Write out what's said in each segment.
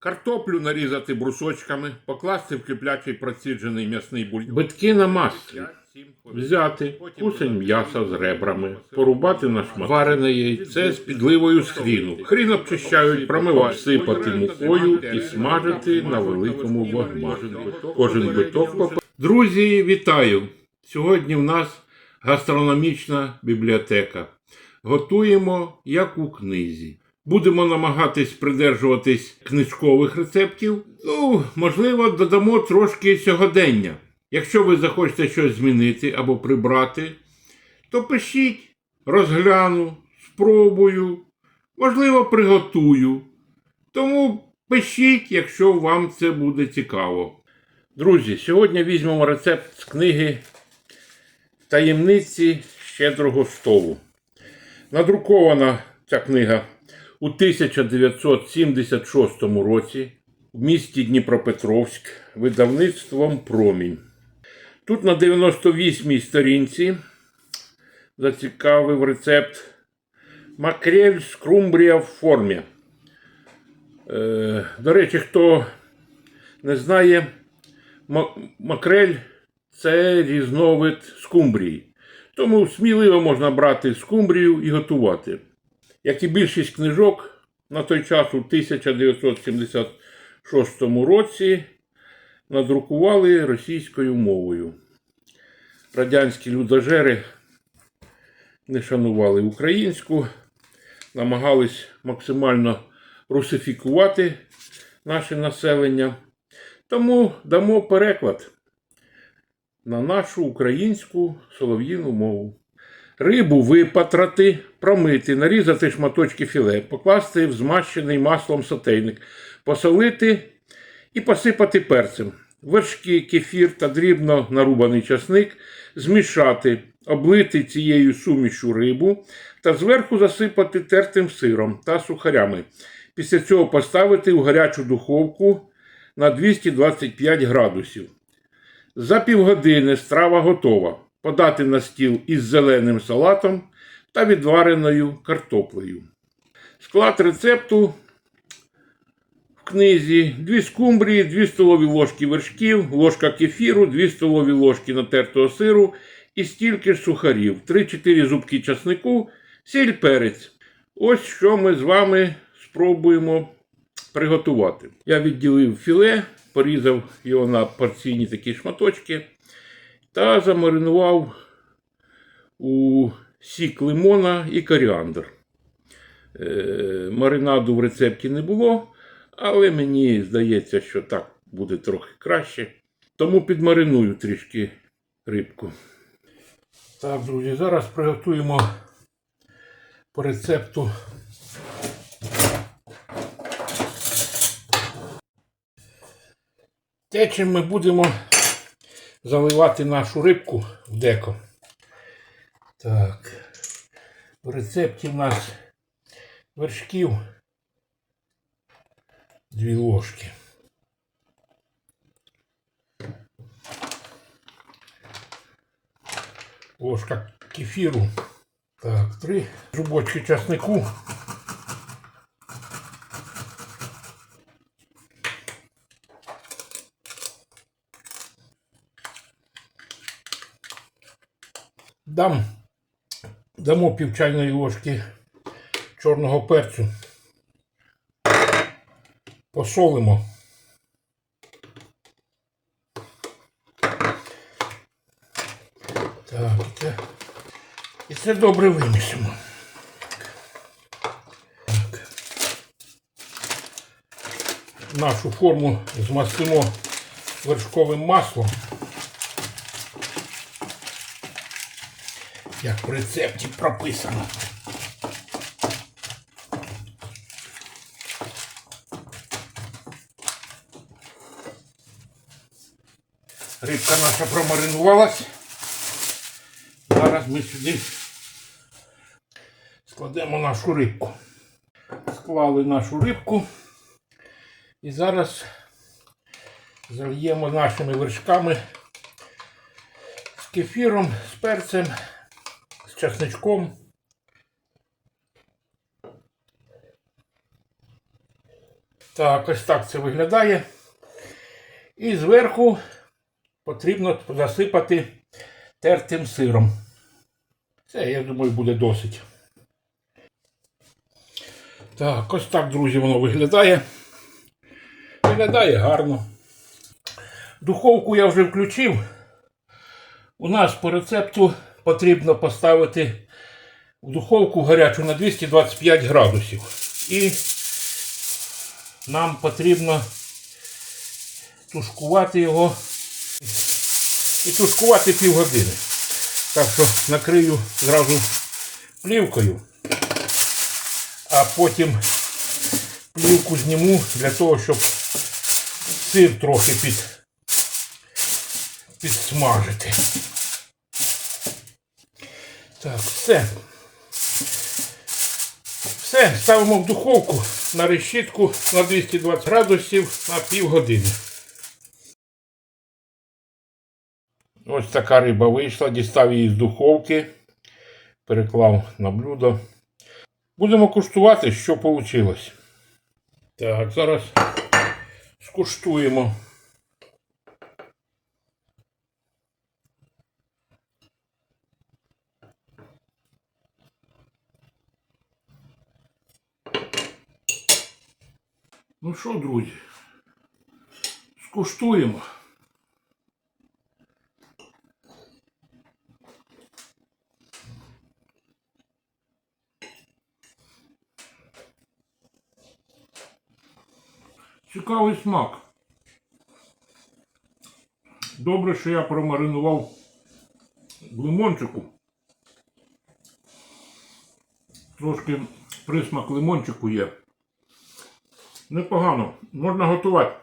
Картоплю нарізати брусочками, покласти в киплячий проціджений м'ясний бульйон. Битки на маслі. Взяти кусень м'яса з ребрами, порубати на шмат. Варене яйце з підливою з хріну. Хрін обчищають, промивають, сипати мукою і смажити на великому вогні. Кожен биток попа- Друзі, вітаю! Сьогодні в нас гастрономічна бібліотека. Готуємо як у книзі. Будемо намагатись придержуватись книжкових рецептів. Ну, можливо, додамо трошки сьогодення. Якщо ви захочете щось змінити або прибрати, то пишіть, розгляну, спробую, можливо, приготую. Тому пишіть, якщо вам це буде цікаво. Друзі, сьогодні візьмемо рецепт з книги Таємниці щедрого столу. Надрукована ця книга у 1976 році в місті Дніпропетровськ видавництвом Промінь. Тут на 98-й сторінці зацікавив рецепт макрель скрумбрія в формі. Е, до речі, хто не знає, ма- макрель це різновид скумбрії. Тому сміливо можна брати скумбрію і готувати. Як і більшість книжок, на той час у 1976 році надрукували російською мовою. Радянські людожери не шанували українську, намагались максимально русифікувати наше населення. Тому дамо переклад на нашу українську солов'їну мову. Рибу випатрати, промити, нарізати шматочки філе, покласти в змащений маслом сотейник, посолити і посипати перцем. Вершки, кефір та дрібно нарубаний часник змішати, облити цією сумішю рибу та зверху засипати тертим сиром та сухарями. Після цього поставити у гарячу духовку на 225 градусів. За півгодини страва готова. Подати на стіл із зеленим салатом та відвареною картоплею. Склад рецепту в книзі: 2 скумбрії, 2 столові ложки вершків, ложка кефіру, 2 столові ложки натертого сиру і стільки ж сухарів, 3-4 зубки часнику, сіль перець. Ось що ми з вами спробуємо приготувати. Я відділив філе, порізав його на порційні такі шматочки та замаринував у сік лимона і коріандр. Е, маринаду в рецепті не було, але мені здається, що так буде трохи краще. Тому підмариную трішки рибку. Так, друзі, зараз приготуємо по рецепту те, чим ми будемо заливати нашу рибку в деко. Так. В рецепті в нас вершків дві ложки. Ложка кефіру. Так, три зубочки часнику. Дам, дамо пів чайної ложки чорного перцю. Посолимо. Так, це, і це добре вимісимо. Так. Нашу форму змастимо вершковим маслом. Як в рецепті прописано. Рибка наша промаринувалась. Зараз ми сюди складемо нашу рибку. Склали нашу рибку і зараз зальємо нашими вершками з кефіром, з перцем часничком. Так, ось так це виглядає. І зверху потрібно засипати тертим сиром. Це, я думаю, буде досить. Так, ось так, друзі, воно виглядає. Виглядає гарно. Духовку я вже включив. У нас по рецепту потрібно поставити в духовку гарячу на 225 градусів. І нам потрібно тушкувати його і тушкувати півгодини. Так що накрию зразу плівкою, а потім плівку зніму для того, щоб сир трохи під, підсмажити. Так, все. Все, ставимо в духовку на решітку на 220 градусів на півгодини. Ось така риба вийшла, дістав її з духовки, переклав на блюдо. Будемо куштувати, що вийшло. Так, зараз скуштуємо. Ну що, друзі, скуштуємо. Цікавий смак. Добре, що я промаринував в лимончику. Трошки присмак лимончику є. Непогано. Можна готувати.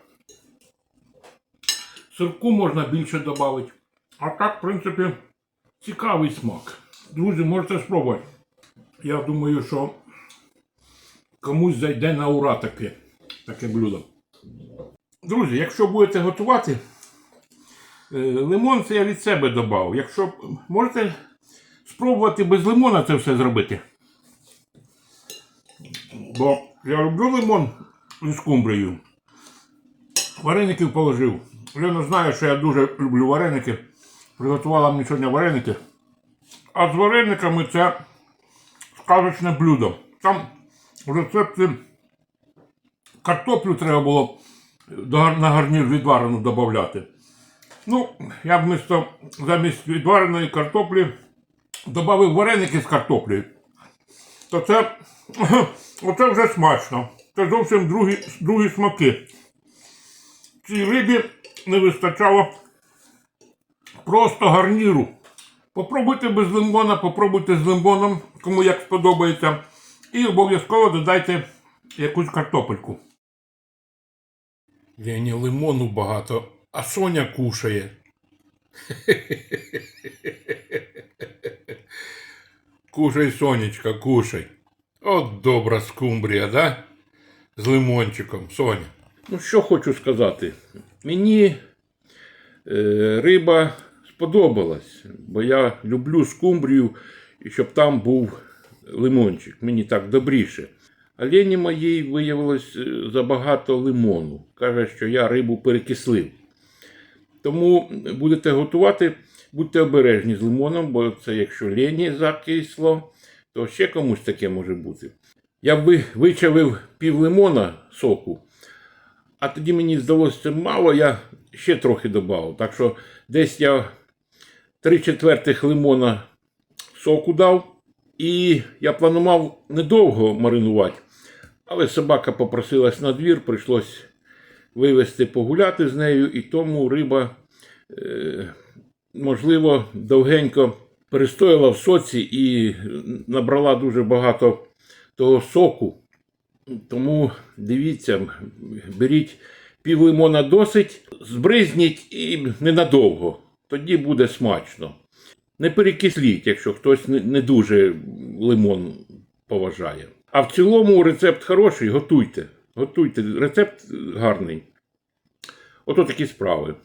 Сирку можна більше додати. А так, в принципі, цікавий смак. Друзі, можете спробувати. Я думаю, що комусь зайде на ура таке, таке блюдо. Друзі, якщо будете готувати, е, лимон це я від себе додав. Якщо можете спробувати без лимона це все зробити. Бо я люблю лимон зі скумбрією. Вареників положив. Лена знає, що я дуже люблю вареники. Приготувала мені сьогодні вареники. А з варениками це сказочне блюдо. Там в рецепті картоплю треба було на гарнір відварену додати. Ну, я б замість відвареної картоплі додав вареники з картоплею. То це, оце вже смачно. Це зовсім другі, другі смаки. Цій рибі не вистачало просто гарніру. Попробуйте без лимона, попробуйте з лимоном, кому як сподобається. І обов'язково додайте якусь картопельку. Лені лимону багато, а Соня кушає. Кушай, Сонечка, кушай. От добра скумбрія, да? З лимончиком, Соня. Ну, що хочу сказати. Мені е, риба сподобалась, бо я люблю скумбрію, і щоб там був лимончик. Мені так добріше. А моїй виявилось е, забагато лимону. Каже, що я рибу перекислив. Тому будете готувати, будьте обережні з лимоном, бо це якщо Лені закисло, то ще комусь таке може бути. Я вичавив пів лимона соку, а тоді мені здалося це мало, я ще трохи додав. Так що десь я 3 четвертих лимона соку дав. І я планував недовго маринувати, але собака попросилась на двір, прийшлось вивезти погуляти з нею, і тому риба, е, можливо, довгенько перестояла в соці і набрала дуже багато того соку. Тому дивіться, беріть пів лимона досить, збризніть і ненадовго. Тоді буде смачно. Не перекисліть, якщо хтось не, дуже лимон поважає. А в цілому рецепт хороший, готуйте. Готуйте. Рецепт гарний. Ото такі справи.